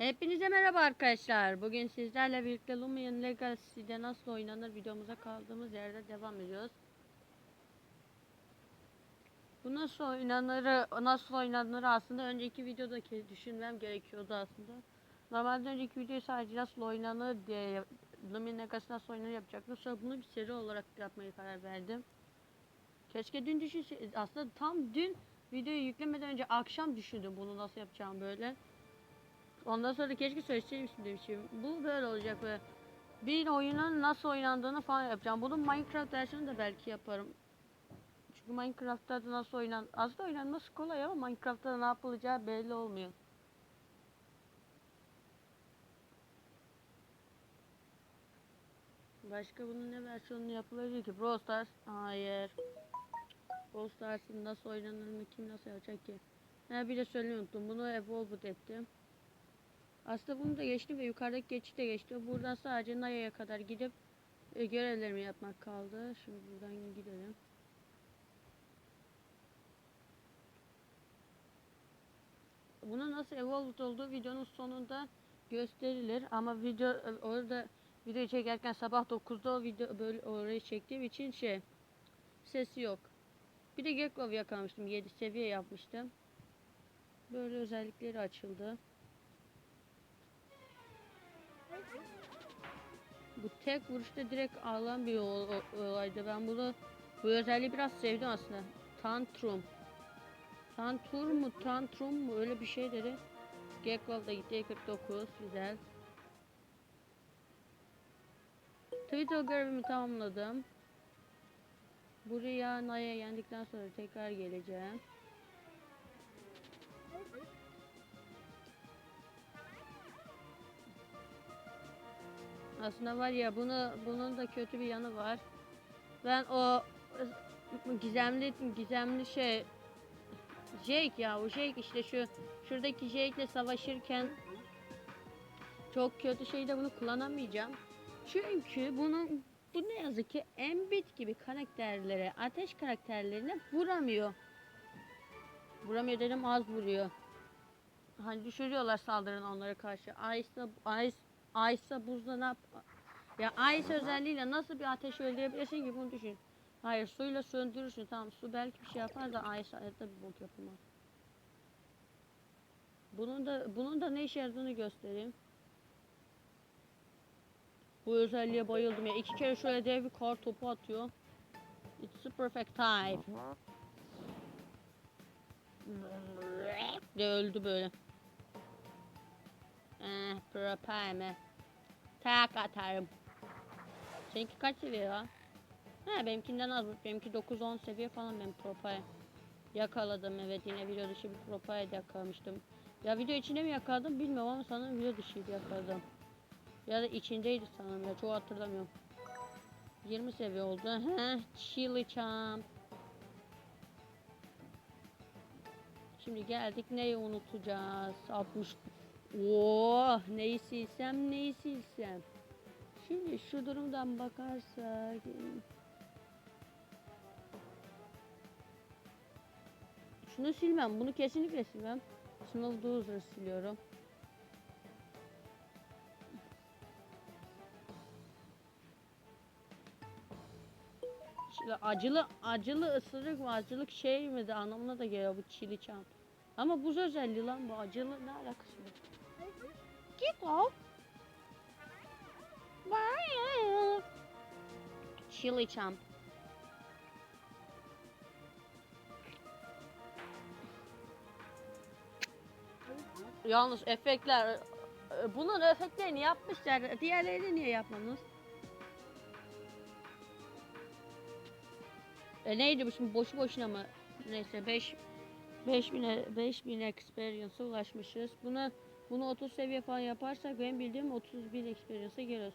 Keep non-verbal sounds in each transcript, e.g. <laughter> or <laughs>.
Hepinize merhaba arkadaşlar. Bugün sizlerle birlikte Lumion Legacy'de nasıl oynanır videomuza kaldığımız yerde devam ediyoruz. Bu nasıl oynanır, nasıl oynanır aslında önceki videodaki düşünmem gerekiyordu aslında. Normalde önceki videoyu sadece nasıl oynanır diye Lumion Legacy nasıl oynanır yapacaktım. Sonra bunu bir seri olarak yapmaya karar verdim. Keşke dün düşün aslında tam dün videoyu yüklemeden önce akşam düşündüm bunu nasıl yapacağım böyle. Ondan sonra keşke söyleseymişim demişim. Bu böyle olacak ve bir oyunun nasıl oynandığını falan yapacağım. Bunun Minecraft versiyonu da belki yaparım. Çünkü Minecraft'ta da nasıl oynan... Aslında oynanması kolay ama Minecraft'ta ne yapılacağı belli olmuyor. Başka bunun ne versiyonu yapılabilir ki? Brawl Stars? Hayır. Brawl Stars'ın nasıl oynanır kim nasıl yapacak ki? Ha bir de söylemeyi unuttum. Bunu Evolved ettim. Aslında bunu da geçtim ve yukarıdaki geçit de geçti. Buradan sadece Naya'ya kadar gidip e, görevlerimi yapmak kaldı. Şimdi buradan gidelim. Bunun nasıl evolved olduğu videonun sonunda gösterilir ama video e, orada video çekerken sabah 9'da o video böyle orayı çektiğim için şey sesi yok. Bir de Gekko yakalamıştım. 7 seviye yapmıştım. Böyle özellikleri açıldı. Bu tek vuruşta direkt alan bir ol- olaydı. Ben bunu bu özelliği biraz sevdim aslında. Tantrum. Tantrum mu? Tantrum mu? Öyle bir şey dedi. Gekko da gitti. 49. Güzel. Twitter görevimi tamamladım. Buraya Naya yendikten sonra tekrar geleceğim. Aslında var ya bunu bunun da kötü bir yanı var. Ben o gizemli gizemli şey Jake ya o Jake işte şu şuradaki Jake'le savaşırken çok kötü şeyde bunu kullanamayacağım. Çünkü bunun bu ne yazık ki Embit gibi karakterlere, ateş karakterlerine vuramıyor. Vuramıyor dedim az vuruyor. Hani düşürüyorlar saldırın onlara karşı. Ice'da Ice Ice'a buzda ne yap? Ya Ice özelliğiyle nasıl bir ateş öldürebilirsin ki bunu düşün. Hayır suyla söndürürsün tamam su belki bir şey yapar da Ice hayatta bir bok yapamaz. Bunun da bunun da ne işe yaradığını göstereyim. Bu özelliğe bayıldım ya. iki kere şöyle dev bir kar topu atıyor. It's a perfect time. De öldü böyle. Eh, propame. Tak atarım. Seninki kaç seviye ya? Ha benimkinden az. Benimki 9-10 seviye falan benim propay. Yakaladım evet yine video dışı bir propay yakalamıştım. Ya video içinde mi yakaladım bilmiyorum ama sanırım video dışıydı yakaladım. Ya da içindeydi sanırım ya çok hatırlamıyorum. 20 seviye oldu. Heh, chili champ. Şimdi geldik neyi unutacağız? 60. Oh, neyi silsem neyi silsem. Şimdi şu durumdan bakarsak Şunu silmem. Bunu kesinlikle silmem. Small Dozer siliyorum. Şimdi acılı acılı ısırık mı acılık şey mi de anlamına da geliyor bu çili çam. Ama buz özelliği lan bu acılı ne alakası var? Bye. Chili champ. Yalnız efektler e, bunun efektlerini yapmışlar. Diğerlerini niye yapmadınız? E neydi bu şimdi boşu boşuna mı? Neyse 5 5000 5000 experience'a ulaşmışız. Buna bunu 30 seviye falan yaparsak ben bildiğim 30 bin experience'a geliriz.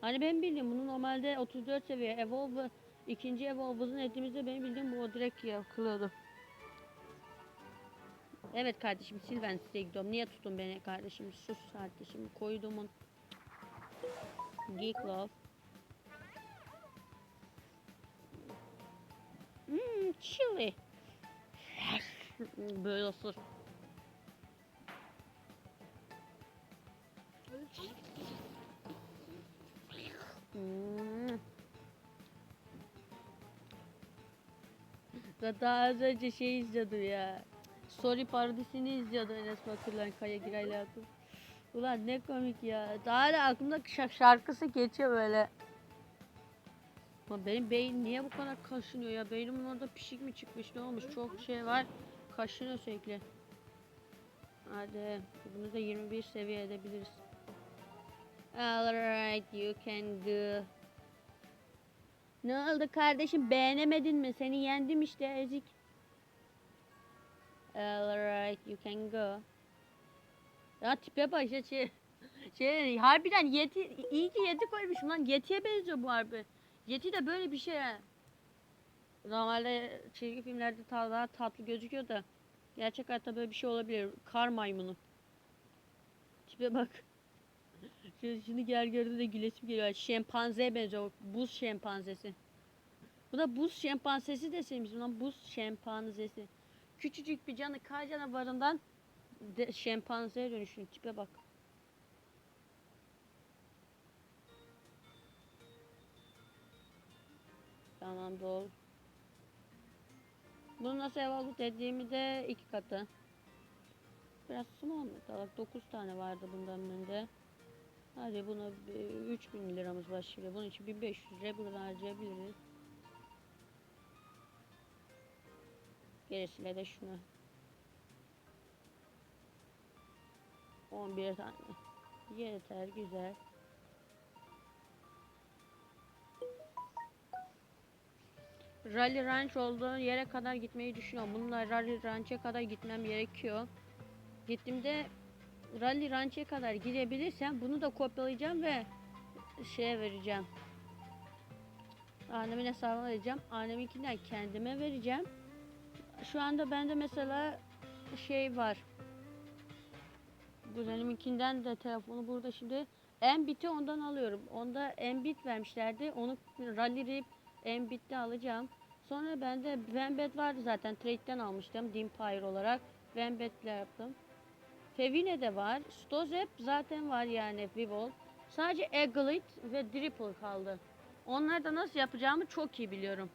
Hani ben bildiğim bunu normalde 34 seviye evolve ikinci evolve'ın ettiğimizde benim bildiğim bu direkt yakılıyordu. Evet kardeşim sil ben size gidiyorum. Niye tutun beni kardeşim? Sus kardeşim. Koyduğumun Geek Love. Hmm, chili. Böyle ısır. Ve Daha az önce şey izliyordum ya. Story parodisini izliyordum Enes Batur'la Kaya Giray'la yaptım. Ulan ne komik ya. Daha da aklımda şa- şarkısı geçiyor böyle. Ama benim beyin niye bu kadar kaşınıyor ya? Beynimin orada pişik mi çıkmış ne olmuş? Çok şey var. Kaşınıyor sürekli. Hadi bunu da 21 seviye edebiliriz. Alright you can go. Ne oldu kardeşim beğenemedin mi? Seni yendim işte ezik. Alright you can go. Ya tipe bak işte şey, şey harbiden yeti iyi ki yeti koymuşum lan yetiye benziyor bu harbi. Yeti de böyle bir şey. Normalde çizgi filmlerde daha tatlı gözüküyor da gerçek hayatta böyle bir şey olabilir. Kar maymunu. Tipe bak. Şunu gel gördüğünde de gülesim geliyor. Şempanzeye benziyor. Buz şempanzesi. Bu da buz şempanzesi deseymiş lan buz şempanzesi. Küçücük bir canı kar canavarından de, şempanzeye dönüşün. Tipe bak. Tamam doğru. Bunu nasıl evaluate dediğimi de iki katı. Biraz small mu? Bak 9 tane vardı bundan önünde. Hadi buna bir 3000 liramız var şimdi. Bunun için 1500 lira buradan harcayabiliriz. Gerisiyle de şuna. 11 tane. Yeter güzel. Rally Ranch olduğu yere kadar gitmeyi düşünüyorum. Bununla Rally Ranch'e kadar gitmem gerekiyor. Gittiğimde Rally Ranch'e kadar gidebilirsem bunu da kopyalayacağım ve şeye vereceğim. Annemin hesabına. Anneminkinden kendime vereceğim. Şu anda bende mesela şey var. Kuzeniminkinden de telefonu burada şimdi. Mbit'i ondan alıyorum. Onda Mbit vermişlerdi. Onu rally Mbit'te alacağım. Sonra bende Vembet vardı zaten. Trade'den almıştım. Dimpire olarak. Vembet'le yaptım. Fevine de var. Stozep zaten var yani Vivol. Sadece Eaglet ve Dripple kaldı. Onları da nasıl yapacağımı çok iyi biliyorum.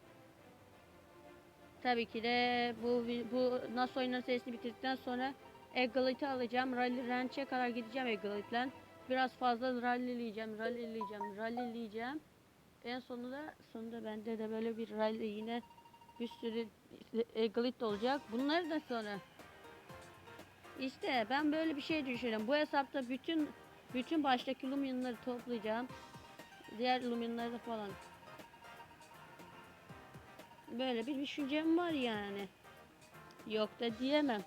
Tabii ki de bu bu nasıl oynar serisini bitirdikten sonra Eaglet'i alacağım. Rally Ranch'e kadar gideceğim Eaglet'le. Biraz fazla rallyleyeceğim, rallyleyeceğim, rallyleyeceğim. En sonunda sonunda bende de böyle bir rally yine bir sürü Eaglet olacak. Bunları da sonra işte ben böyle bir şey düşünüyorum. Bu hesapta bütün bütün baştaki Lumion'ları toplayacağım. Diğer Lumion'ları da falan. Böyle bir düşüncem var yani. Yok da diyemem.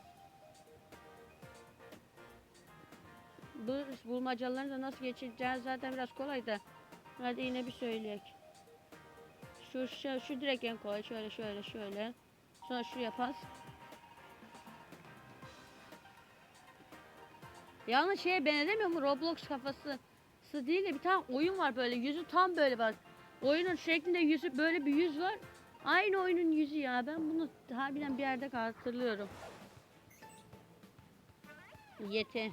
Bu bulmacalarını da nasıl geçireceğiz zaten biraz kolay da. Hadi yine bir söyleyek. Şu, şu, şu direkt en kolay. Şöyle şöyle şöyle. Sonra şuraya pas. Yalnız şeye benzemiyor mu Roblox kafası? Sı değil de bir tane oyun var böyle yüzü tam böyle bak. Oyunun şeklinde yüzü böyle bir yüz var. Aynı oyunun yüzü ya. Ben bunu harbiden bir yerde hatırlıyorum. Yeti.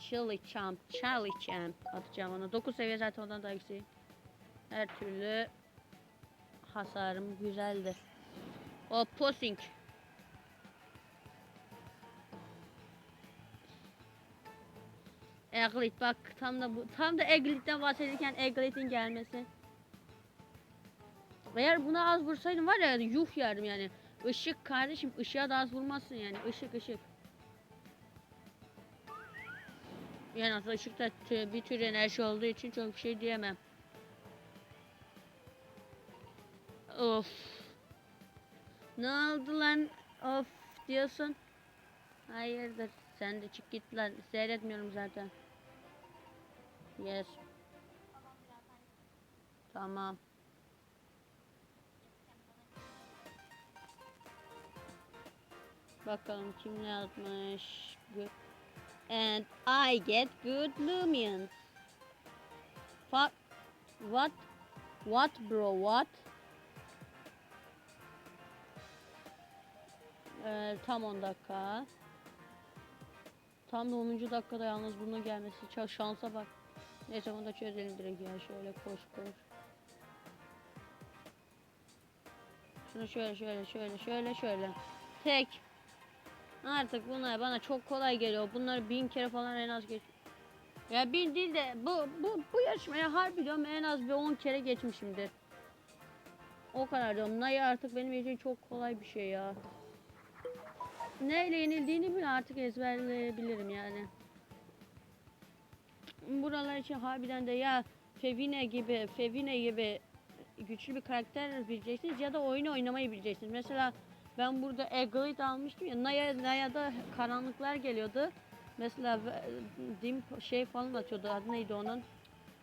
Chili Champ. Charlie Champ atacağım ona. 9 seviye zaten ondan daha yüksek. Her türlü hasarım güzeldir. O posing. Eglit bak tam da bu tam da Eglit'ten bahsederken Eglit'in gelmesi. Eğer buna az vursaydım var ya yuh yerdim yani. Işık kardeşim ışığa da az vurmazsın yani. Işık ışık. Yani aslında ışık da bir tür enerji olduğu için çok bir şey diyemem. Of. Ne oldu lan? Of diyorsun. Hayırdır? Sen de çık git lan. Seyretmiyorum zaten. Yes. Tamam. Bakalım kim yazmış. And I get good lumions. Fuck. What? What bro? What? Ee, tam 10 dakika. tam da 10. dakikada yalnız bunun gelmesi. Şansa bak. Neyse bunu da çözelim direkt ya. Şöyle koş koş. Şunu şöyle şöyle şöyle şöyle şöyle. Tek. Artık bunlar bana çok kolay geliyor. Bunları bin kere falan en az geç. Ya bin değil de bu bu bu yarışmaya harbi diyorum en az bir 10 kere geçmişimdir. O kadar diyorum. Naya artık benim için çok kolay bir şey ya. Neyle yenildiğini bile artık ezberleyebilirim yani. Buralar için harbiden de ya Fevine gibi, Fevine gibi güçlü bir karakter bileceksiniz ya da oyunu oynamayı bileceksiniz. Mesela ben burada Eagle'ı almıştım ya Naya, Naya'da karanlıklar geliyordu. Mesela dim şey falan atıyordu. Adı neydi onun?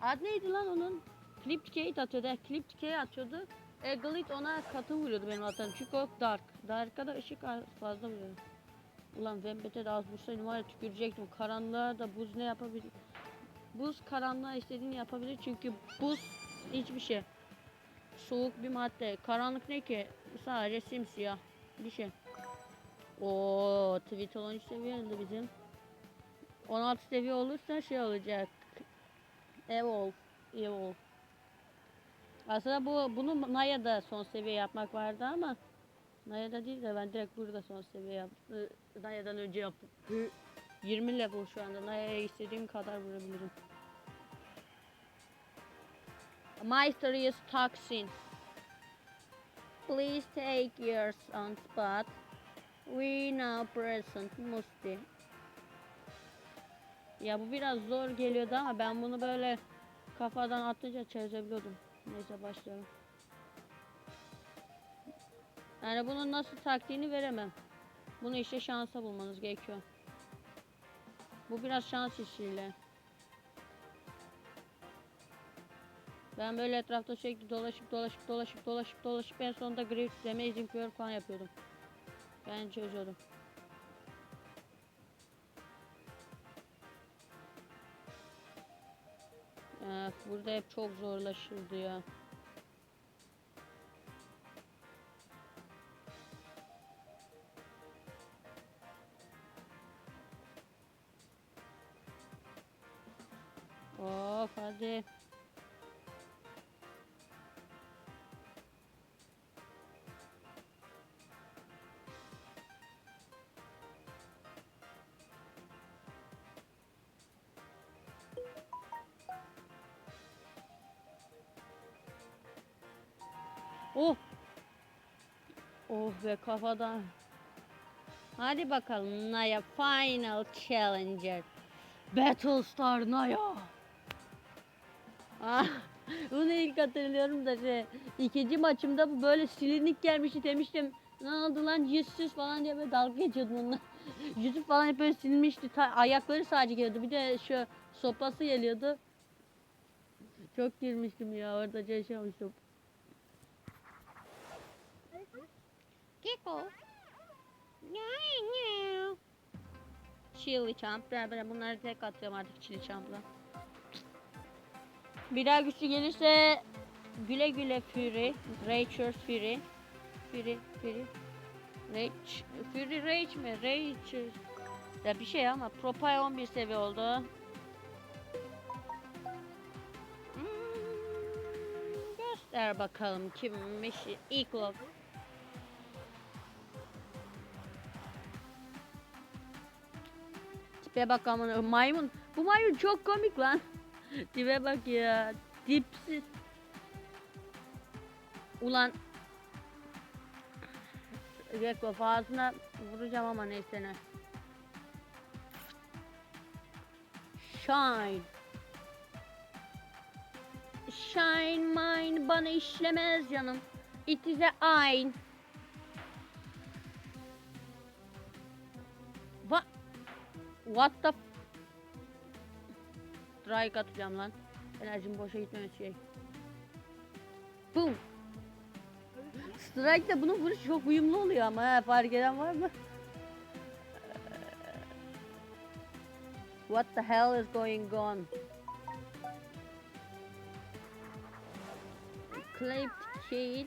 Adı neydi lan onun? Clip Decay atıyordu. Clip Decay atıyordu. Eagle'it ona katı vuruyordu benim atam. Çünkü o dark. Dark'a da ışık az fazla vuruyor. Ulan Vembet'e de az vursaydım var ya tükürecektim. Karanlığa da buz ne yapabilir? Buz karanlığa istediğini yapabilir çünkü buz hiçbir şey. Soğuk bir madde. Karanlık ne ki? Sadece simsiyah bir şey. O Twitter 13 seviyede bizim. 16 seviye olursa şey olacak. Evolve. Evolve. Aslında bu bunu Naya'da son seviye yapmak vardı ama Naya'da değil de ben direkt burada son seviye yaptım. Naya'dan önce yaptım. Hı, 20 level şu anda. Naya'ya istediğim kadar vurabilirim. Mysterious toxin. Please take yours on spot. We now present Musti. Ya bu biraz zor geliyordu ama ben bunu böyle kafadan atınca çözebiliyordum. Neyse başlayalım. Yani bunun nasıl taktiğini veremem. Bunu işte şansa bulmanız gerekiyor. Bu biraz şans işiyle. Ben böyle etrafta sürekli dolaşıp dolaşıp dolaşıp dolaşıp dolaşıp en sonunda Grift Amazing World falan yapıyordum. Ben çözüyordum. Öf, burada hep çok zorlaşırdı ya. Of hadi. Oh. Oh be kafadan. Hadi bakalım Naya Final Challenger. Battlestar Naya. <laughs> Bunu ilk hatırlıyorum da şey, ikinci maçımda bu böyle silinik gelmişti demiştim. Ne oldu lan yüzsüz falan diye böyle dalga geçiyordum onunla. <laughs> Yüzü falan hep böyle silinmişti. Ta- ayakları sadece geliyordu. Bir de şu sopası geliyordu. Çok girmiştim ya orada şey yaşamıştım. Keko. Chili champ. Bunları tek atıyorum artık chili champ'la. Daha güçlü gelirse güle güle Fury. Rachel Fury. Fury, Fury. Rage, Fury Rage mi? Rage. Ya bir şey ama Propay 11 seviye oldu. Hmm, göster bakalım kimmiş ilk love. Tipe bak amına maymun. Bu maymun çok komik lan. Tipe bak ya. Dipsiz. Ulan. Gekko fazla vuracağım ama neyse ne. Shine. Shine mine bana işlemez canım. It is a ayn. What? What the Strike atacağım lan. Enerjim boşa gitmemesi şey. Boom. Strike de bunun vuruşu çok uyumlu oluyor ama he, fark eden var mı? What the hell is going on? Clip Kate.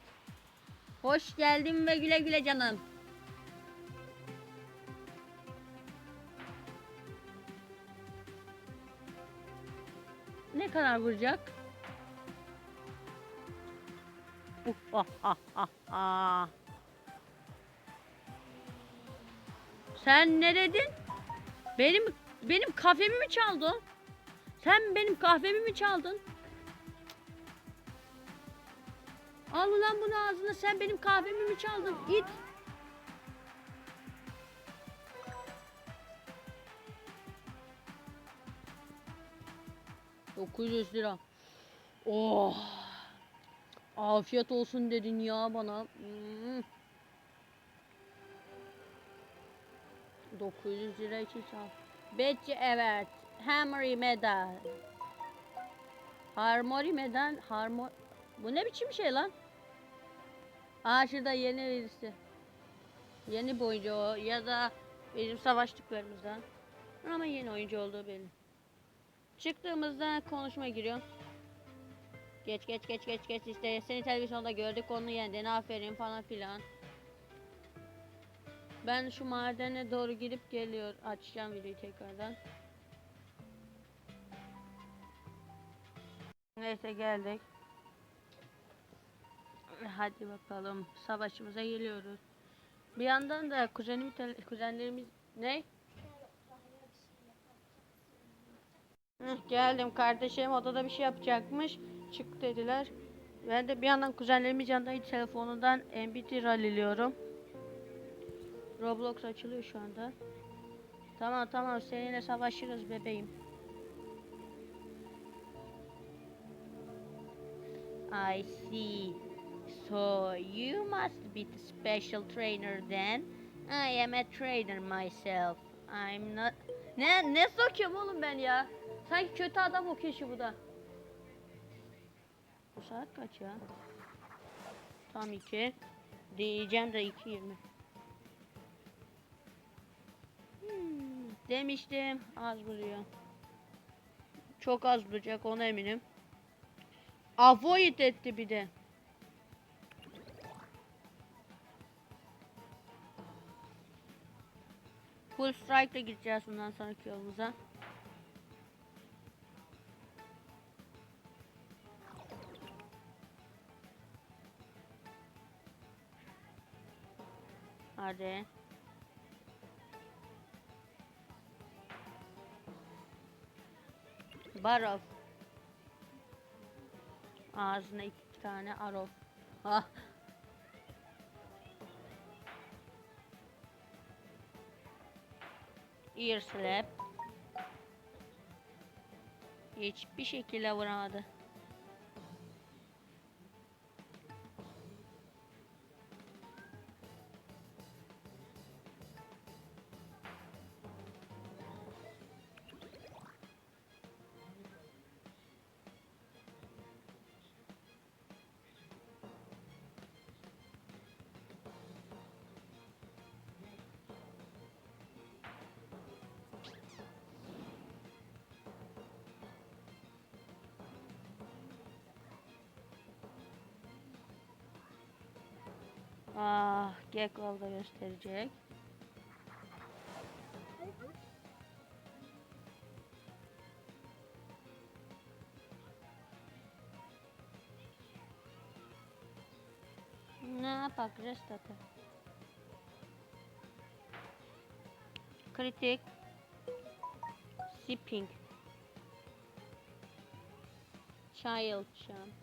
Hoş geldin ve güle güle canım. Kadar vuracak? Uf, ah, ah, ah. Sen ne dedin? Benim benim kahvemi mi çaldın? Sen benim kahvemi mi çaldın? Al ulan bunu ağzına sen benim kahvemi mi çaldın? Git. ...900 lira. Oh. Afiyet olsun dedin ya bana. Hmm. 900 lira için ol. Betçi evet. Hammery medal. Harmony medal. Harmo Bu ne biçim şey lan? Aa şurada yeni birisi. Yeni bir oyuncu o ya da bizim savaştıklarımızdan. Ama yeni oyuncu olduğu belli. Çıktığımızda konuşma giriyor. Geç geç geç geç geç işte seni televizyonda gördük onu yendin aferin falan filan. Ben şu madene doğru girip geliyor açacağım videoyu tekrardan. Neyse geldik. Hadi bakalım savaşımıza geliyoruz. Bir yandan da kuzenim tele- kuzenlerimiz ne? Geldim kardeşim odada bir şey yapacakmış. Çık dediler. Ben de bir yandan kuzenlerimin yanında telefonundan MBT ralliliyorum. Roblox açılıyor şu anda. Tamam tamam seninle savaşırız bebeğim. I see. So you must be the special trainer then. I am a trainer myself. I'm not... Ne ne sokuyorum oğlum ben ya? Sanki kötü adam okuyor şu bu da. Bu saat kaç ya? Tam iki. Diyeceğim de iki yirmi. Hmm, demiştim az vuruyor. Çok az vuracak ona eminim. Avoid etti bir de. Full strike ile gideceğiz bundan sonraki yolumuza. Hadi. Barov. Ağzına iki tane arov. Ah. Ear slap. Hiçbir şekilde vuramadı. Ah, Gekko da gösterecek. Ne yapak restatı. Kritik. Sipping. Child jump.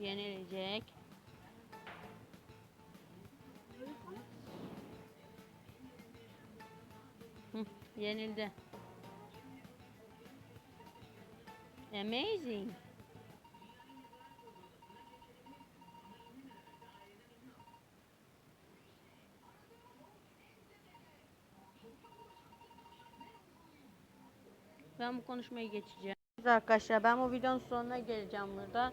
Yenilecek. Hı, yenildi. Amazing. Ben bu konuşmayı geçeceğim. Arkadaşlar ben bu videonun sonuna geleceğim burada.